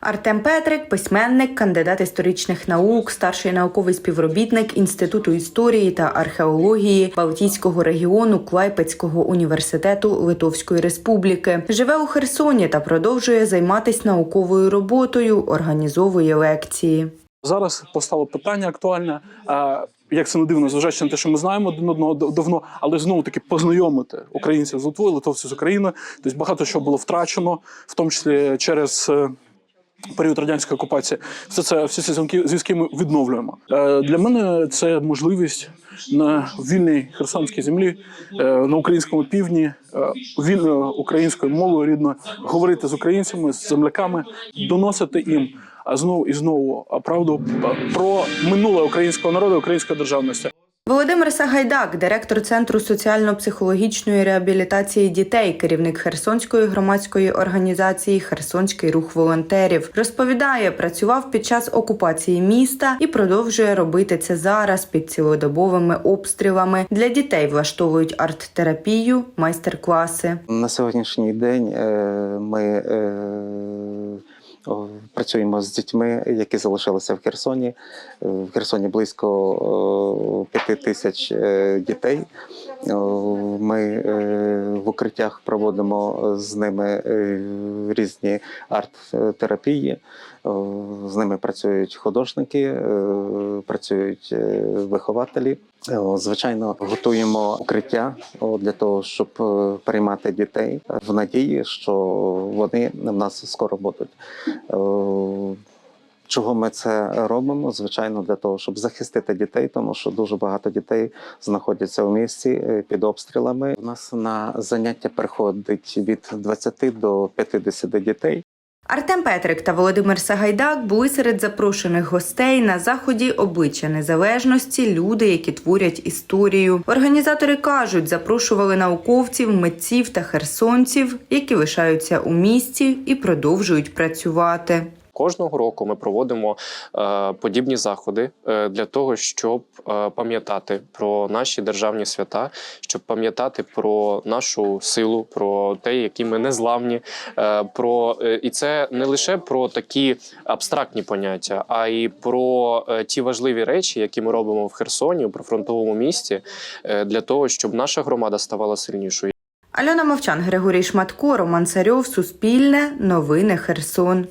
Артем Петрик, письменник, кандидат історичних наук, старший науковий співробітник Інституту історії та археології Балтійського регіону Клайпецького університету Литовської Республіки. Живе у Херсоні та продовжує займатися науковою роботою, організовує лекції. Зараз постало питання актуальне. Як це не дивно, зважаючи на те, що ми знаємо один одного давно, але знову таки познайомити українців з Литвою, литовців з України. Тобто багато що було втрачено, в тому числі через е, період радянської окупації. Все це всі ці зв'язки, ми відновлюємо. Е, Для мене це можливість на вільній херсонській землі, е, на українському півдні, е, вільною українською мовою рідною, говорити з українцями, з земляками, доносити їм. А знову і знову правду про минуле українського народу, української державності. Володимир Сагайдак, директор Центру соціально-психологічної реабілітації дітей, керівник Херсонської громадської організації Херсонський рух волонтерів, розповідає, працював під час окупації міста і продовжує робити це зараз під цілодобовими обстрілами. Для дітей влаштовують арт-терапію, майстер-класи. На сьогоднішній день е, ми е, працюємо з дітьми, які залишилися в Херсоні. Е, В Херсоні близько п'яти тисяч е, дітей. Ми е, в укриттях проводимо з ними е, різні арт-терапії. З ними працюють художники, е, працюють е, вихователі. Звичайно, готуємо укриття для того, щоб е, приймати дітей в надії, що вони в нас скоро будуть. Чого ми це робимо? Звичайно, для того, щоб захистити дітей, тому що дуже багато дітей знаходяться у місті е, під обстрілами. У нас на заняття приходить від 20 до 50 дітей. Артем Петрик та Володимир Сагайдак були серед запрошених гостей на заході обличчя незалежності. Люди, які творять історію. Організатори кажуть, запрошували науковців, митців та херсонців, які лишаються у місті і продовжують працювати. Кожного року ми проводимо е, подібні заходи е, для того, щоб е, пам'ятати про наші державні свята, щоб пам'ятати про нашу силу, про те, які ми незламні. Про і це не лише про такі абстрактні поняття, а й про ті важливі речі, які ми робимо в Херсоні, у прифронтовому місті, для того, щоб наша громада ставала сильнішою. Альона Мовчан, Григорій Шматко, Роман Царьов, Суспільне, Новини Херсон.